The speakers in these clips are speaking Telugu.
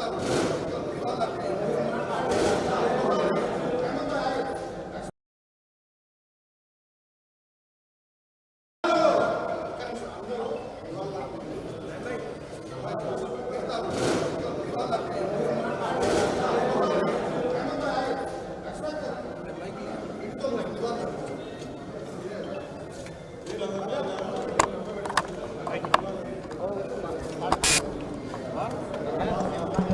రాజు రాజులో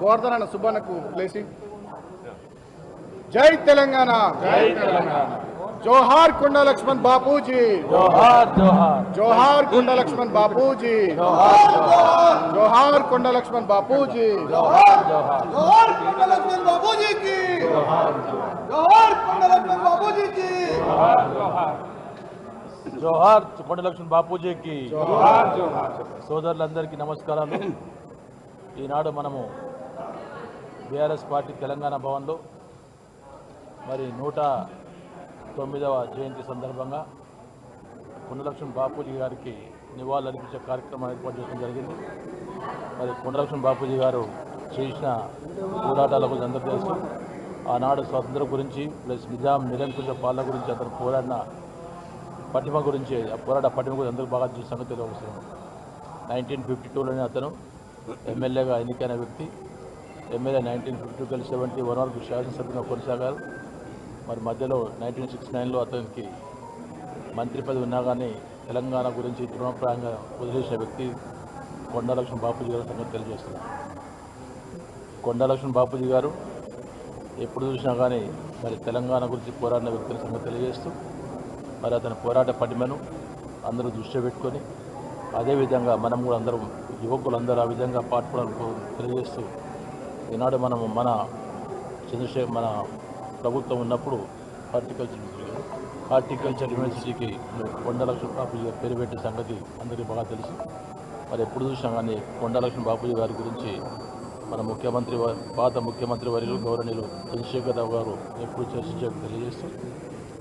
गोवर्धन सुबर्ण को ले जय तेलंगाना जय तेलंगाना जोहार कुंडा लक्ष्मण बापूजी जोहार जोहार जोहार कुंडा लक्ष्मण बापूजी जोहार जोहार जोहार कुंडा लक्ष्मण बापूजी जोहार जोहार कुंडा लक्ष्मण बापूजी की जोहार जोहार जोहार कुंडा लक्ष्मण बापूजी की जोहार जोहार కొండ లక్ష్మణ్ బాపూజీకి. సోదరులందరికీ నమస్కారాలు. ఈనాడు మనము బీఆర్ఎస్ పార్టీ తెలంగాణ భవన్లో మరి నూట తొమ్మిదవ జయంతి సందర్భంగా కొండలక్ష్మణ్ బాపూజీ గారికి నివాళులర్పించే కార్యక్రమం ఏర్పాటు చేయడం జరిగింది. మరి కొండలక్ష్మణ్ బాపూజీ గారు చేసిన పోరాటాల గురించి అందరూ తెలుసు ఆనాడు స్వాతంత్రం గురించి ప్లస్ నిజాం నిరంకుశ పాలన గురించి అతను పోరాడిన పటిమ గురించి పోరాట పటిమ గురించి అందరూ బాగా చూసాను తెలుగు నైన్టీన్ ఫిఫ్టీ టూలోనే అతను ఎమ్మెల్యేగా ఎన్నికైన వ్యక్తి. MLA nineteen fifty two seventy one వరకు శాసనసభ్యుగా కొనసాగారు. మరి మధ్యలో నైన్టీన్ సిక్స్టీ నైన్లో అతనికి మంత్రి పదవి ఉన్నా కానీ తెలంగాణ గురించి తృణప్రాయంగా వదిలేసిన వ్యక్తి కొండలక్ష్మణ్ బాపూజీ గారు సంగతి తెలియజేస్తున్నారు. కొండలక్ష్మణ్ బాపూజీ గారు ఎప్పుడు చూసినా కానీ మరి తెలంగాణ గురించి పోరాడిన వ్యక్తుల సంగతి తెలియజేస్తూ మరి అతని పోరాట పటిమను అందరూ దృష్టి పెట్టుకొని అదేవిధంగా మనం కూడా అందరం యువకులందరూ ఆ విధంగా పాటుపడాలని తెలియజేస్తూ ఈనాడు మనము మన చంద్రశేఖర్ మన ప్రభుత్వం ఉన్నప్పుడు హార్టికల్చర్ హార్టికల్చర్ యూనివర్సిటీకి కొండలక్ష్మి బాపూజీ గారు పేరు పెట్టే సంగతి అందరికీ బాగా తెలుసు. మరి ఎప్పుడు చూసినా కానీ కొండలక్ష్మి బాపూజీ గారి గురించి మన ముఖ్యమంత్రి పాత ముఖ్యమంత్రి వర్యులు గౌరవనీయులు చంద్రశేఖరరావు గారు ఎప్పుడు చర్చించే తెలియజేస్తూ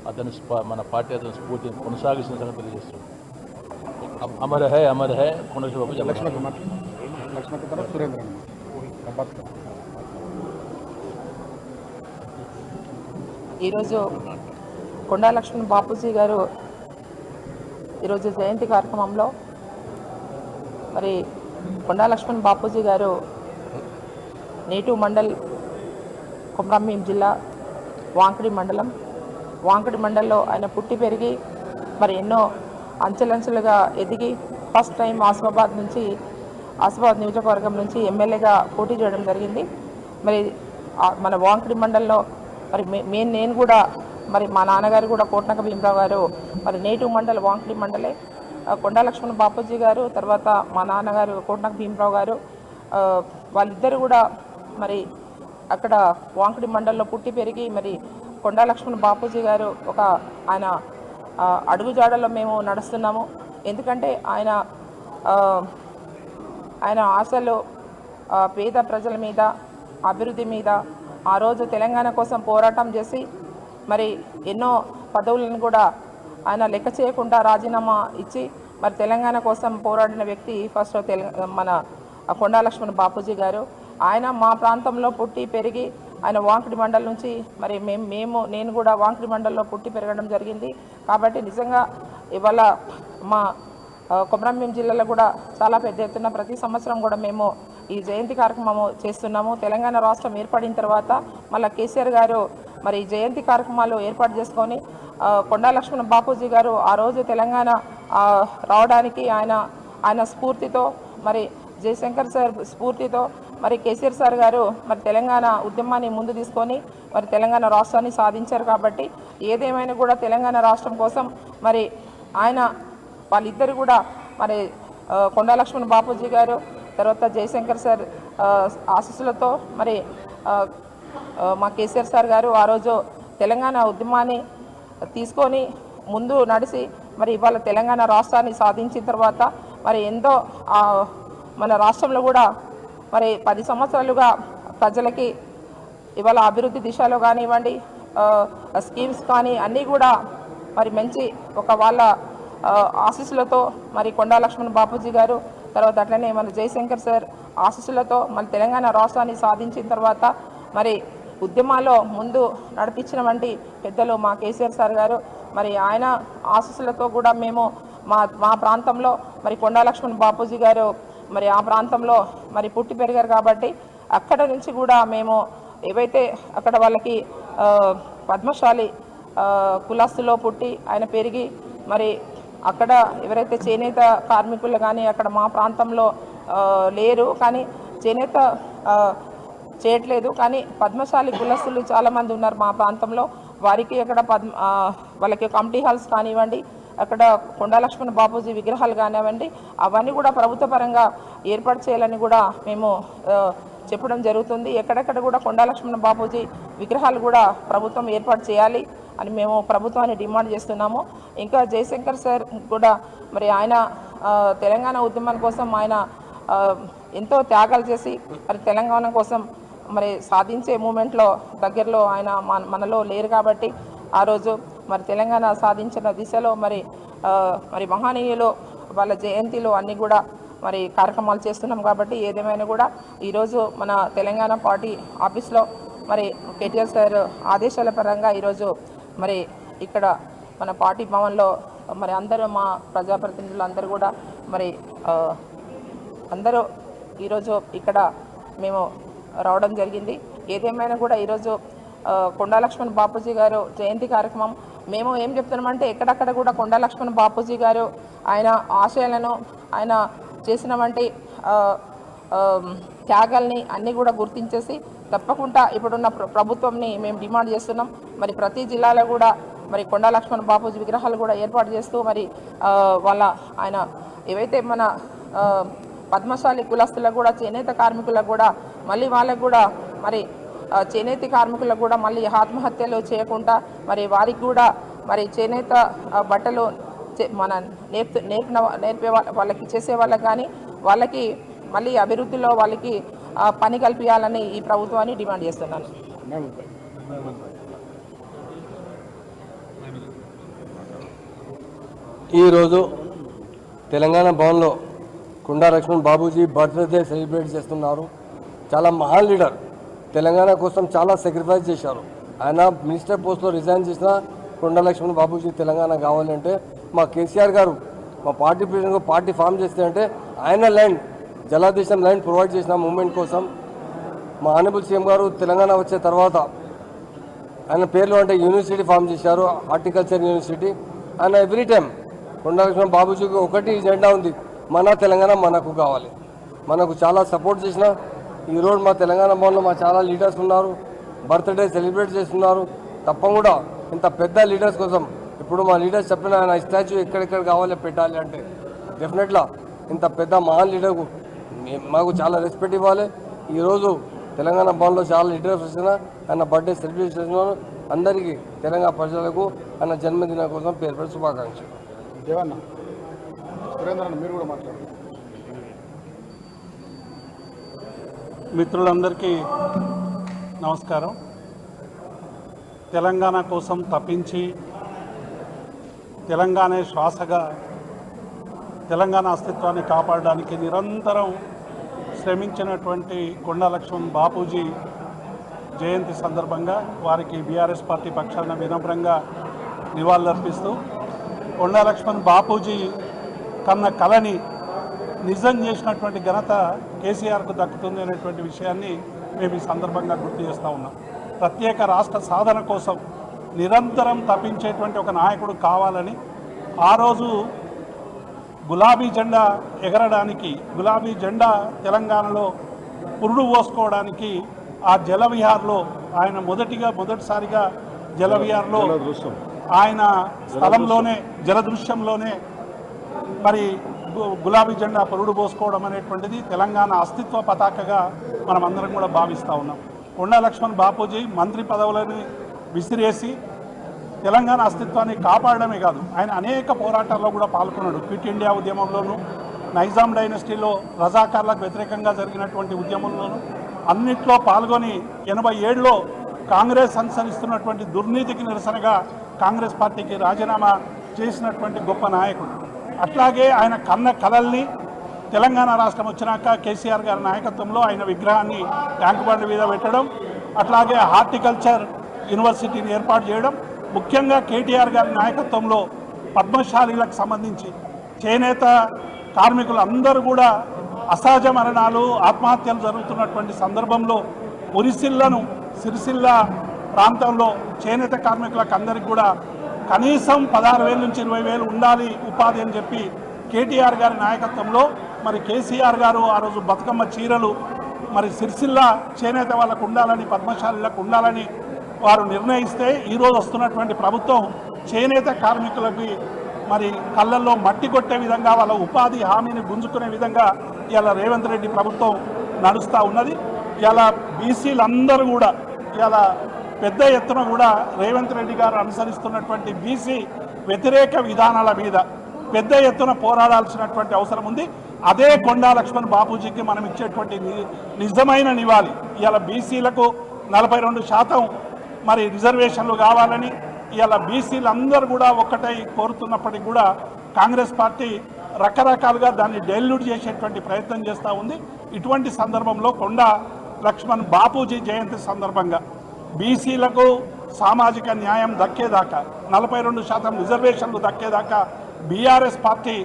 అతని మన పార్టీ అతని స్ఫూర్తిని కొనసాగిస్తున్న సంగతి తెలియజేస్తుంది. అమ- అమర్ హై అమర్ హై అబ్బాస్ ఈరోజు కొండా లక్ష్మణ్ బాపూజీ గారు ఈరోజు జయంతి కార్యక్రమంలో మరి కొండా లక్ష్మణ్ బాపూజీ గారు నేటు మండల్ కుమ్రంభీం జిల్లా వాంకడి మండలం వాంకుడి మండల్లో ఆయన పుట్టి పెరిగి మరి ఎన్నో అంచెలంచెలుగా ఎదిగి ఫస్ట్ టైం ఆసిఫాబాద్ నుంచి ఆసిఫాబాద్ నియోజకవర్గం నుంచి ఎమ్మెల్యేగా పోటీ చేయడం జరిగింది. మరి మన వాంకుడి మండల్లో మరి మే- మెయిన్ నేను కూడా మరి మా నాన్నగారు కూడా కోట్నక భీమరావు గారు మరి నేటివ్ మండల్ వాంకుడి మండలే. కొండలక్ష్మణ్ కొండా లక్ష్మణ్ బాపూజీ గారు తర్వాత మా నాన్నగారు కోట్నక భీమరావు గారు వాళ్ళిద్దరు కూడా మరి అక్కడ వాంకుడి మండల్లో పుట్టి పెరిగి మరి కొండా లక్ష్మణ్ బాపూజీ గారు ఒక ఆయన అడుగుజాడలో మేము నడుస్తున్నాము. ఎందుకంటే ఆయన ఆయన ఆశలు పేద ప్రజల మీద అభివృద్ధి మీద ఆ రోజు తెలంగాణ కోసం పోరాటం చేసి మరి ఎన్నో పదవులను కూడా ఆయన లెక్క చేయకుండా రాజీనామా ఇచ్చి మరి తెలంగాణ కోసం పోరాడిన వ్యక్తి ఫస్ట్ తెలంగా మన కొండా లక్ష్మణ్ బాపూజీ గారు. ఆయన మా ప్రాంతంలో పుట్టి పెరిగి ఆయన వాంకిడి మండల్ నుంచి మరి మేము మేము నేను కూడా వాంకిడి మండల్లో పుట్టి పెరగడం జరిగింది. కాబట్టి నిజంగా ఇవాళ మా కొమరంభీం జిల్లాలో కూడా చాలా పెద్ద ఎత్తున ప్రతి సంవత్సరం కూడా మేము ఈ జయంతి కార్యక్రమము చేస్తున్నాము. తెలంగాణ రాష్ట్రం ఏర్పడిన తర్వాత మళ్ళీ కేసీఆర్ గారు మరి జయంతి కార్యక్రమాలు ఏర్పాటు చేసుకొని ఆ, కొండా లక్ష్మణ బాపూజీ గారు ఆ రోజు తెలంగాణ రావడానికి ఆయన ఆయన స్ఫూర్తితో మరి జయశంకర్ సార్ స్ఫూర్తితో మరి కేసీఆర్ సార్ గారు మరి తెలంగాణ ఉద్యమాన్ని ముందు తీసుకొని మరి తెలంగాణ రాష్ట్రాన్ని సాధించారు కాబట్టి ఏదేమైనా కూడా తెలంగాణ రాష్ట్రం కోసం మరి ఆయన వాళ్ళిద్దరు కూడా మరి ఆ, బాపూజీ గారు తర్వాత జయశంకర్ సార్ ఆశీస్సులతో మరి మా కేసీఆర్ సార్ గారు ఆ రోజు తెలంగాణ ఉద్యమాన్ని తీసుకొని ముందు నడిచి మరి ఇవాళ తెలంగాణ రాష్ట్రాన్ని సాధించిన తర్వాత మరి ఎంతో మన రాష్ట్రంలో కూడా మరి పది సంవత్సరాలుగా ప్రజలకి ఇవాళ అభివృద్ధి దిశలో కానివ్వండి స్కీమ్స్ కానీ అన్నీ కూడా మరి మంచి ఒక వాళ్ళ ఆశీస్సులతో మరి కొండా లక్ష్మణ్ బాపూజీ గారు తర్వాత అట్లనే మన జయశంకర్ సార్ ఆశీస్సులతో మన తెలంగాణ రాష్ట్రాన్ని సాధించిన తర్వాత మరి ఉద్యమాల్లో ముందు నడిపించినవంటి పెద్దలు మా కేసీఆర్ సార్ గారు. మరి ఆయన ఆశీస్సులతో కూడా మేము మా మా ప్రాంతంలో మరి కొండా లక్ష్మణ్ బాపూజీ గారు మరి ఆ ప్రాంతంలో మరి పుట్టి పెరిగారు కాబట్టి అక్కడ నుంచి కూడా మేము ఏవైతే అక్కడ వాళ్ళకి పద్మశాలి కులాస్తులో కులస్తులో పుట్టి ఆయన పెరిగి మరి అక్కడ ఎవరైతే చేనేత కార్మికులు కానీ అక్కడ మా ప్రాంతంలో లేరు. కానీ చేనేత చేయట్లేదు. కానీ పద్మశాలి కులస్తులు చాలామంది ఉన్నారు మా ప్రాంతంలో. వారికి అక్కడ పద్మ వాళ్ళకి కమిటీ హాల్స్ కానివ్వండి అక్కడ కొండా లక్ష్మణ బాపూజీ విగ్రహాలు కానివ్వండి అవన్నీ కూడా ప్రభుత్వ పరంగా ఏర్పాటు చేయాలని కూడా మేము చెప్పడం జరుగుతుంది. ఎక్కడెక్కడ కూడా కొండా లక్ష్మణ బాపూజీ విగ్రహాలు కూడా ప్రభుత్వం ఏర్పాటు చేయాలి అని మేము ప్రభుత్వాన్ని డిమాండ్ చేస్తున్నాము. ఇంకా జయశంకర్ సార్ కూడా మరి ఆయన తెలంగాణ ఉద్యమం కోసం ఆయన ఎంతో త్యాగాలు చేసి మరి తెలంగాణ కోసం మరి సాధించే మూమెంట్లో దగ్గరలో ఆయన మన మనలో లేరు కాబట్టి ఆ రోజు మరి తెలంగాణ సాధించిన దిశలో మరి మరి మహనీయులు వాళ్ళ జయంతిలో అన్నీ కూడా మరి కార్యక్రమాలు చేస్తున్నాం కాబట్టి ఏదేమైనా కూడా ఈరోజు మన తెలంగాణ పార్టీ ఆఫీస్లో మరి కేటీఆర్ సార్ ఆదేశాల పరంగా ఈరోజు మరి ఇక్కడ మన పార్టీ భవన్లో మరి అందరూ మా ప్రజాప్రతినిధులు అందరూ కూడా మరి అందరూ ఈరోజు ఇక్కడ మేము రావడం జరిగింది. ఏదేమైనా కూడా ఈరోజు ఆ, కొండా లక్ష్మణ్ బాపూజీ గారు జయంతి కార్యక్రమం మేము ఏం చెప్తున్నామంటే ఎక్కడక్కడ కూడా కొండా లక్ష్మణ్ బాపూజీ గారు ఆయన ఆశయాలను ఆయన చేసిన వంటి త్యాగాల్ని అన్నీ కూడా గుర్తించేసి తప్పకుండా ఇప్పుడున్న ప్రభుత్వంని మేము డిమాండ్ చేస్తున్నాం. మరి ప్రతి జిల్లాలో కూడా మరి కొండా లక్ష్మణ్ బాపూజీ విగ్రహాలు కూడా ఏర్పాటు చేస్తూ మరి వాళ్ళ ఆయన ఏవైతే మన పద్మశాలి కులస్తులకు కూడా చేనేత కార్మికులకు కూడా మళ్ళీ వాళ్ళకు కూడా మరి చేనేతి కార్మికులకు కూడా మళ్ళీ ఆత్మహత్యలు చేయకుండా మరి వారికి కూడా మరి చేనేత బట్టలు చే- మన నేర్పు నేర్పిన నేర్పే వాళ్ళ- వాళ్ళకి చేసే వాళ్ళకి కానీ వాళ్ళకి మళ్ళీ అభివృద్ధిలో వాళ్ళకి పని కల్పించాలని ఈ ప్రభుత్వాన్ని డిమాండ్ చేస్తున్నాను. ఈరోజు తెలంగాణ భవన్లో కుండా లక్ష్మణ్ బాబూజీ బర్త్డే సెలబ్రేట్ చేస్తున్నారు. చాలా మహాన్ లీడర్. తెలంగాణ కోసం చాలా సాక్రిఫైస్ చేశారు. ఆయన మినిస్టర్ పోస్ట్లో రిజైన్ చేసిన కొండలక్ష్మణ్ లక్ష్మణ్ బాబూజీ తెలంగాణ కావాలంటే మా కేసీఆర్ గారు మా పార్టీ ప్రెసిడెంట్ పార్టీ ఫామ్ చేస్తే అంటే ఆయన ల్యాండ్ జలాదేశం ల్యాండ్ ప్రొవైడ్ చేసిన మూమెంట్ కోసం మా ఆనబుల్ సీఎం గారు తెలంగాణ వచ్చే తర్వాత ఆయన పేర్లు అంటే యూనివర్సిటీ ఫామ్ చేశారు హార్టికల్చర్ యూనివర్సిటీ ఆయన ఎవ్రీ టైం కొండలక్ష్మణ బాబుజీకి ఒకటి జెండా ఉంది మన తెలంగాణ మనకు కావాలి. మనకు చాలా సపోర్ట్ చేసిన ఈరోజు మా తెలంగాణ భవన్లో మా చాలా లీడర్స్ ఉన్నారు. బర్త్డే సెలబ్రేట్ చేస్తున్నారు. తప్పకుండా ఇంత పెద్ద లీడర్స్ కోసం ఇప్పుడు మా లీడర్స్ చెప్పిన ఆయన స్టాచ్యూ ఎక్కడెక్కడ కావాలి పెట్టాలి అంటే డెఫినెట్లా ఇంత పెద్ద మహాన్ లీడర్కు మాకు చాలా రెస్పెక్ట్ ఇవ్వాలి. ఈరోజు తెలంగాణ భవన్లో చాలా లీడర్స్ వచ్చిన ఆయన బర్త్డే సెలబ్రేట్ చేస్తున్నారు అందరికీ తెలంగాణ ప్రజలకు ఆయన జన్మదిన కోసం పేరు పేరు శుభాకాంక్షలు. దేవన్న మీరు కూడా మాట్లాడారు మిత్రులందరికీ నమస్కారం. తెలంగాణ కోసం తప్పించి తెలంగాణ శ్వాసగా తెలంగాణ అస్తిత్వాన్ని కాపాడడానికి నిరంతరం శ్రమించినటువంటి కొండా లక్ష్మణ్ బాపూజీ జయంతి సందర్భంగా వారికి బీఆర్ఎస్ పార్టీ పక్షాన వినమ్రంగా నివాళులర్పిస్తూ కొండా లక్ష్మణ్ బాపూజీ కన్న కళని నిజం చేసినటువంటి ఘనత కేసీఆర్కు దక్కుతుంది అనేటువంటి విషయాన్ని మేము ఈ సందర్భంగా గుర్తు చేస్తూ ఉన్నాం. ప్రత్యేక రాష్ట్ర సాధన కోసం నిరంతరం తప్పించేటువంటి ఒక నాయకుడు కావాలని ఆ రోజు గులాబీ జెండా ఎగరడానికి గులాబీ జెండా తెలంగాణలో పురుడు పోసుకోవడానికి ఆ జలవిహార్లో ఆయన మొదటిగా మొదటిసారిగా జలవిహార్లో ఆయన స్థలంలోనే జలదృశ్యంలోనే మరి గులాబీ జెండా పరుడు పోసుకోవడం అనేటువంటిది తెలంగాణ అస్తిత్వ పతాకగా మనం అందరం కూడా భావిస్తూ ఉన్నాం. కొండా లక్ష్మణ్ బాపూజీ మంత్రి పదవులని విసిరేసి తెలంగాణ అస్తిత్వాన్ని కాపాడమే కాదు ఆయన అనేక పోరాటాల్లో కూడా పాల్గొన్నాడు. క్విట్ ఇండియా ఉద్యమంలోనూ నైజాం డైనస్టీలో రజాకార్లకు వ్యతిరేకంగా జరిగినటువంటి ఉద్యమంలోనూ అన్నిట్లో పాల్గొని ఎనభై ఏడులో కాంగ్రెస్ అనుసరిస్తున్నటువంటి దుర్నీతికి నిరసనగా కాంగ్రెస్ పార్టీకి రాజీనామా చేసినటువంటి గొప్ప నాయకుడు. అట్లాగే ఆయన కన్న కలల్ని తెలంగాణ రాష్ట్రం వచ్చినాక కేసీఆర్ గారి నాయకత్వంలో ఆయన విగ్రహాన్ని ట్యాంక్ బండ్ మీద పెట్టడం అట్లాగే హార్టికల్చర్ యూనివర్సిటీని ఏర్పాటు చేయడం ముఖ్యంగా కేటీఆర్ గారి నాయకత్వంలో పద్మశాలీలకు సంబంధించి చేనేత కార్మికులు అందరూ కూడా అసహజ మరణాలు ఆత్మహత్యలు జరుగుతున్నటువంటి సందర్భంలో ఉరిసిల్లను సిరిసిల్ల ప్రాంతంలో చేనేత కార్మికులకు అందరికీ కూడా కనీసం పదహారు వేల నుంచి ఇరవై వేలు ఉండాలి ఉపాధి అని చెప్పి కేటీఆర్ గారి నాయకత్వంలో మరి కేసీఆర్ గారు ఆ రోజు బతుకమ్మ చీరలు మరి సిరిసిల్ల చేనేత వాళ్ళకు ఉండాలని పద్మశాలిలకు ఉండాలని వారు నిర్ణయిస్తే ఈరోజు వస్తున్నటువంటి ప్రభుత్వం చేనేత కార్మికులకి మరి కళ్ళల్లో మట్టి కొట్టే విధంగా వాళ్ళ ఉపాధి హామీని గుంజుకునే విధంగా ఇలా రేవంత్ రెడ్డి ప్రభుత్వం నడుస్తూ ఉన్నది. ఇలా బీసీలందరూ కూడా ఇలా పెద్ద ఎత్తున కూడా రేవంత్ రెడ్డి గారు అనుసరిస్తున్నటువంటి బీసీ వ్యతిరేక విధానాల మీద పెద్ద ఎత్తున పోరాడాల్సినటువంటి అవసరం ఉంది. అదే కొండా లక్ష్మణ్ బాపూజీకి మనం ఇచ్చేటువంటి ని- నిజమైన నివాళి. ఇవాళ బీసీలకు నలభై రెండు శాతం మరి రిజర్వేషన్లు కావాలని ఇవాళ బీసీలందరూ కూడా ఒక్కటై కోరుతున్నప్పటికీ కూడా కాంగ్రెస్ పార్టీ రకరకాలుగా దాన్ని డైల్యూట్ చేసేటువంటి ప్రయత్నం చేస్తూ ఉంది. ఇటువంటి సందర్భంలో కొండా లక్ష్మణ్ బాపూజీ జయంతి సందర్భంగా బీసీలకు సామాజిక న్యాయం దక్కేదాకా నలభై రెండు శాతం రిజర్వేషన్లు దక్కేదాకా బీఆర్ఎస్ పార్టీ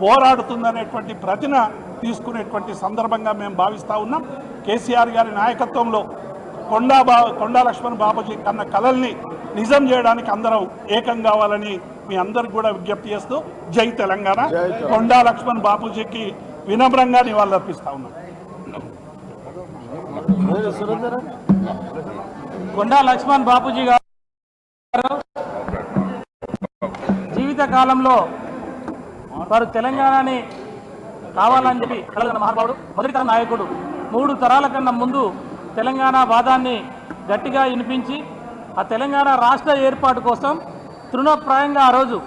పోరాడుతుందనేటువంటి ప్రతిన తీసుకునేటువంటి సందర్భంగా మేము భావిస్తూ ఉన్నాం. కేసీఆర్ గారి నాయకత్వంలో కొండా బా కొండా లక్ష్మణ్ బాబుజీ కన్న కలల్ని నిజం చేయడానికి అందరం ఏకం కావాలని మీ అందరికి కూడా విజ్ఞప్తి చేస్తూ జై తెలంగాణ. కొండా లక్ష్మణ్ బాపూజీకి వినమ్రంగా నివాళులర్పిస్తా ఉన్నాం. కొండా లక్ష్మణ్ బాపూజీ గారు జీవిత కాలంలో వారు తెలంగాణని కావాలని చెప్పి కలగన మహానుభావుడు మొదటి తరం నాయకుడు. మూడు తరాల కన్నా ముందు తెలంగాణ వాదాన్ని గట్టిగా వినిపించి ఆ తెలంగాణ రాష్ట్ర ఏర్పాటు కోసం తృణప్రాయంగా ఆ రోజు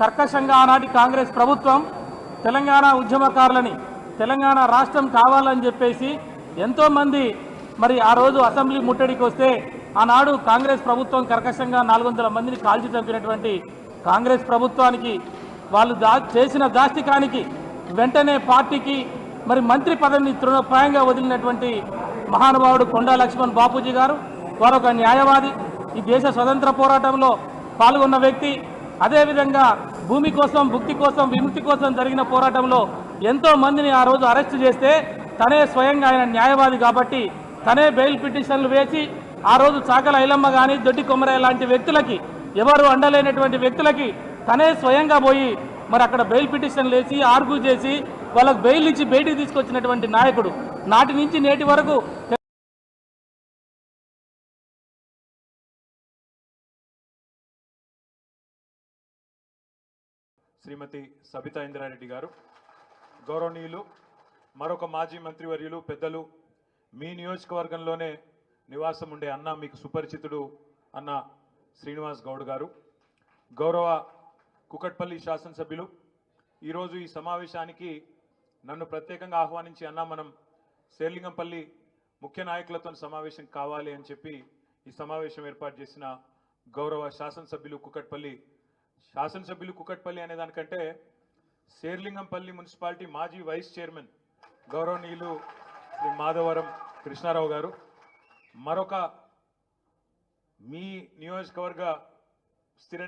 కర్కశంగా ఆనాటి కాంగ్రెస్ ప్రభుత్వం తెలంగాణ ఉద్యమకారులని తెలంగాణ రాష్ట్రం కావాలని చెప్పేసి ఎంతోమంది మరి ఆ రోజు అసెంబ్లీ ముట్టడికి వస్తే ఆనాడు కాంగ్రెస్ ప్రభుత్వం కర్కశంగా నాలుగు వందల మందిని కాల్చి చంపినటువంటి కాంగ్రెస్ ప్రభుత్వానికి వాళ్ళు దా చేసిన దాష్టికానికి వెంటనే పార్టీకి మరి మంత్రి పదవిని తృణప్రాయంగా వదిలినటువంటి మహానుభావుడు కొండా లక్ష్మణ్ బాపూజీ గారు వారు ఒక న్యాయవాది ఈ దేశ స్వతంత్ర పోరాటంలో పాల్గొన్న వ్యక్తి. అదేవిధంగా భూమి కోసం భుక్తి కోసం విముక్తి కోసం జరిగిన పోరాటంలో ఎంతో మందిని ఆ రోజు అరెస్ట్ చేస్తే తనే స్వయంగా ఆయన న్యాయవాది కాబట్టి తనే బెయిల్ పిటిషన్లు వేసి ఆ రోజు చాకల ఐలమ్మ కానీ దొడ్డి కొమ్మరయ్య లాంటి వ్యక్తులకి ఎవరు అండలేనటువంటి వ్యక్తులకి తనే స్వయంగా పోయి మరి అక్కడ బెయిల్ పిటిషన్లు వేసి ఆర్గ్యూ చేసి వాళ్ళకు బెయిల్ ఇచ్చి బయటికి తీసుకొచ్చినటువంటి నాయకుడు. నాటి నుంచి నేటి వరకు శ్రీమతి సబితా ఇంద్రారెడ్డి గారు గౌరవనీయులు మరొక మాజీ మంత్రివర్యులు పెద్దలు మీ నియోజకవర్గంలోనే నివాసం ఉండే అన్న మీకు సుపరిచితుడు అన్న శ్రీనివాస్ గౌడ్ గారు. గౌరవ కుకట్పల్లి శాసనసభ్యులు ఈరోజు ఈ సమావేశానికి నన్ను ప్రత్యేకంగా ఆహ్వానించి అన్న మనం శేర్లింగంపల్లి ముఖ్య నాయకులతో సమావేశం కావాలి అని చెప్పి ఈ సమావేశం ఏర్పాటు చేసిన గౌరవ శాసనసభ్యులు కుకట్పల్లి. శాసనసభ్యులు కుకట్పల్లి అనే దానికంటే శేర్లింగంపల్లి మున్సిపాలిటీ మాజీ వైస్ చైర్మన్ గౌరవనీయులు శ్రీ మాధవరం కృష్ణారావు గారు. మరొక మీ నియోజకవర్గ స్థిర